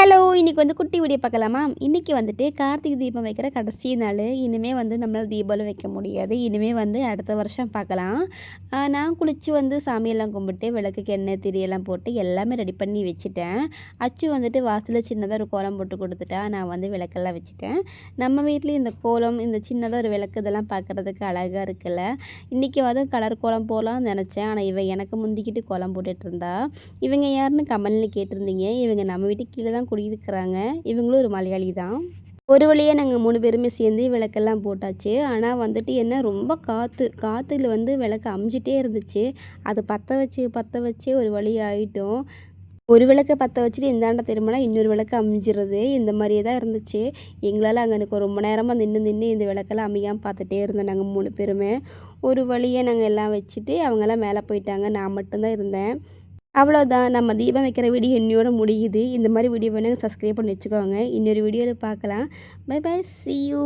Hello இன்றைக்கி வந்து குட்டி வீடியோ பார்க்கலாமா? இன்றைக்கி வந்துட்டு கார்த்திகை தீபம் வைக்கிற கடைசி நாள். இனிமேல் வந்து நம்மளால் தீபாவளி வைக்க முடியாது. இனிமேல் வந்து அடுத்த வருஷம் பார்க்கலாம். நான் குளித்து வந்து சாமியெல்லாம் கும்பிட்டு விளக்குக்கு எண்ணெய் திரியெல்லாம் போட்டு எல்லாமே ரெடி பண்ணி வச்சுட்டேன். அச்சு வந்துட்டு வாசலில் சின்னதாக ஒரு கோலம் போட்டு கொடுத்துட்டா நான் வந்து விளக்கெல்லாம் வச்சுட்டேன். நம்ம வீட்லேயும் இந்த கோலம் இந்த சின்னதாக ஒரு விளக்கு இதெல்லாம் பார்க்குறதுக்கு அழகாக இருக்குல்ல. இன்றைக்கி வந்து கலர் கோலம் போகலான்னு நினச்சேன். ஆனால் இவன் எனக்கு முந்திக்கிட்டு கோலம் போட்டுட்டு இருந்தா. இவங்க யாருன்னு கமலில் கேட்டிருந்தீங்க. இவங்க நம்ம வீட்டுக்கு கீழே தான் குடியிருக்கிறாங்க. இவங்களும் ஒரு மலையாளி தான். ஒரு வழியாக நாங்கள் மூணு பேருமே சேர்ந்து விளக்கெல்லாம் போட்டாச்சு. ஆனால் வந்துட்டு என்ன ரொம்ப காற்று காற்றுல வந்து விளக்கு அமிஞ்சிட்டே இருந்துச்சு. அது பற்ற வச்சு பற்ற வச்சு ஒரு வழி ஆகிட்டோம் ஒரு விளக்கை பற்ற வச்சுட்டு இந்தாண்ட திரும்பினா இன்னொரு விளக்கு அமைஞ்சிருது. இந்த மாதிரியே தான் இருந்துச்சு. எங்களால் அங்கே எனக்கு ரொம்ப நேரமாக நின்று நின்று இந்த விளக்கெல்லாம் அமையாமல் பார்த்துட்டே இருந்தோம் நாங்கள் மூணு பேருமே. ஒரு வழியாக நாங்கள் எல்லாம் வச்சுட்டு அவங்கெல்லாம் மேலே போயிட்டாங்க. நான் மட்டும்தான் இருந்தேன். அவ்வளோதான் நம்ம தீபம் வைக்கிற வீடியோ இன்னையோட முடியுது. இந்த மாதிரி வீடியோ வேணுங்க சப்ஸ்கிரைப் பண்ணி வச்சுக்கோங்க. இன்னொரு வீடியோவில் பார்க்கலாம். By by C you